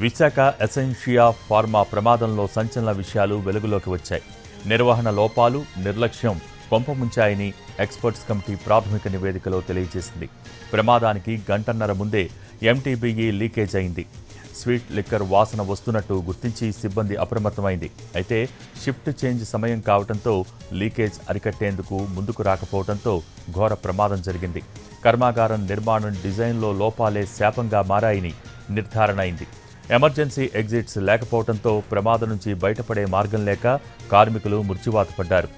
Visakha Essentia pharma ప్రమాదంలో సంచలన విషయాలు వెలుగులోకి వచ్చాయి. నిర్వహణ లోపాలు నిర్లక్ష్యం కొంపముంచాయని ఎక్స్పర్ట్స్ కమిటీ ప్రాథమిక నివేదికలో తెలియజేసింది. ప్రమాదానికి గంటన్నర ముందే ఎంటీబీఈ లీకేజ్ అయింది. స్వీట్ లిక్కర్ వాసన వస్తున్నట్టు గుర్తించి సిబ్బంది అప్రమత్తమైంది. అయితే షిఫ్ట్ చేంజ్ సమయం కావడంతో లీకేజ్ అరికట్టేందుకు ముందుకు రాకపోవడంతో ఘోర ప్రమాదం జరిగింది. కర్మాగారం నిర్మాణం డిజైన్లో లోపాలే శాపంగా మారాయని నిర్ధారణ అయింది. ఎమర్జెన్సీ ఎగ్జిట్స్ లేకపోవడంతో ప్రమాదం నుంచి బయటపడే మార్గం లేక కార్మికులు మృత్యువాత పడ్డారు.